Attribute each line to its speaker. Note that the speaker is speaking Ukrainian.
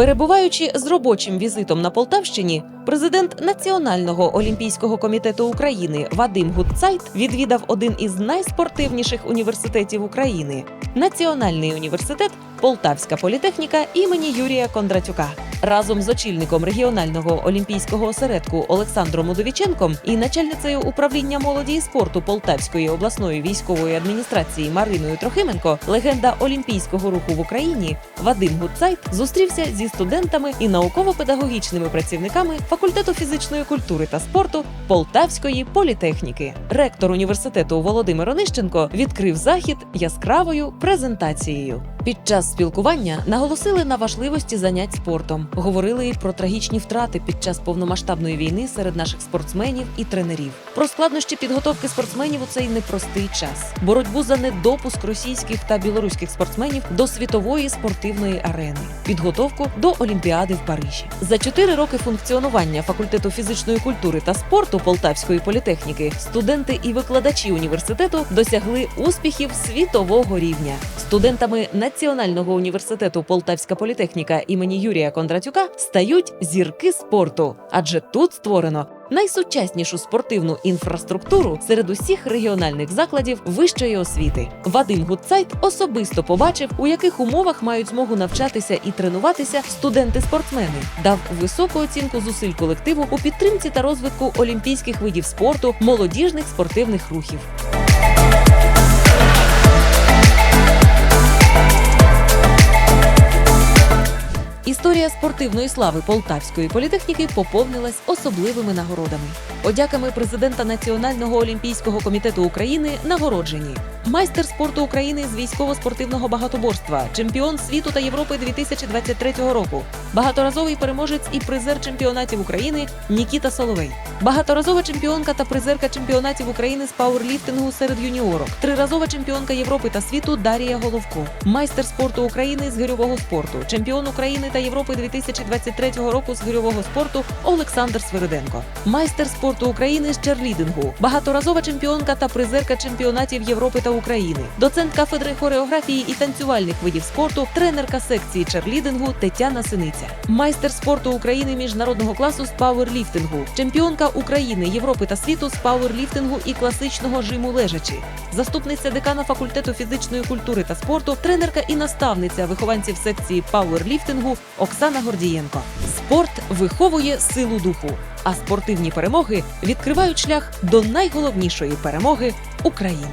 Speaker 1: Перебуваючи з робочим візитом на Полтавщині, президент Національного олімпійського комітету України Вадим Гудцайт відвідав один із найспортивніших університетів України Національний університет Полтавська політехніка імені Юрія Кондратюка. Разом з очільником регіонального олімпійського осередку Олександром Удовіченком і начальницею управління молоді і спорту Полтавської обласної військової адміністрації Мариною Трохименко, легенда олімпійського руху в Україні Вадим Гудцайт зустрівся зі студентами і науково-педагогічними працівниками факультету фізичної культури та спорту Полтавської політехніки. Ректор університету Володимир Онищенко відкрив захід яскравою презентацією. Під час спілкування наголосили на важливості занять спортом, говорили і про трагічні втрати під час повномасштабної війни серед наших спортсменів і тренерів, про складнощі підготовки спортсменів у цей непростий час, боротьбу за недопуск російських та білоруських спортсменів до світової спортивної арени, підготовку до Олімпіади в Парижі. За чотири роки функціонування факультету фізичної культури та спорту Полтавської політехніки студенти і викладачі університету досягли успіхів світового рівня. Студентами Національного університету Полтавська політехніка імені Юрія Кондратюка стають зірки спорту, адже тут створено найсучаснішу спортивну інфраструктуру серед усіх регіональних закладів вищої освіти. Вадим Гудцайт особисто побачив, у яких умовах мають змогу навчатися і тренуватися студенти-спортсмени, дав високу оцінку зусиль колективу у підтримці та розвитку олімпійських видів спорту, молодіжних спортивних рухів. Історія спортивної слави Полтавської політехніки поповнилась особливими нагородами. Подяками президента Національного олімпійського комітету України нагороджені майстер спорту України з військово-спортивного багатоборства, чемпіон світу та Європи 2023 року, багаторазовий переможець і призер чемпіонатів України Нікіта Соловей, багаторазова чемпіонка та призерка чемпіонатів України з пауерліфтингу серед юніорок, триразова чемпіонка Європи та світу Дарія Головко, майстер спорту України з гирьового спорту, чемпіон Та Європи 2023 року з гирьового спорту Олександр Свириденко, майстер спорту України з черлідингу, багаторазова чемпіонка та призерка чемпіонатів Європи та України, доцент кафедри хореографії і танцювальних видів спорту, тренерка секції черлідингу Тетяна Синиця, майстер спорту України міжнародного класу з пауерліфтингу, чемпіонка України, Європи та світу з пауерліфтингу і класичного жиму лежачі, заступниця декана факультету фізичної культури та спорту, тренерка і наставниця вихованців секції пауерліфтингу Оксана Гордієнко. Спорт виховує силу духу, а спортивні перемоги відкривають шлях до найголовнішої перемоги України.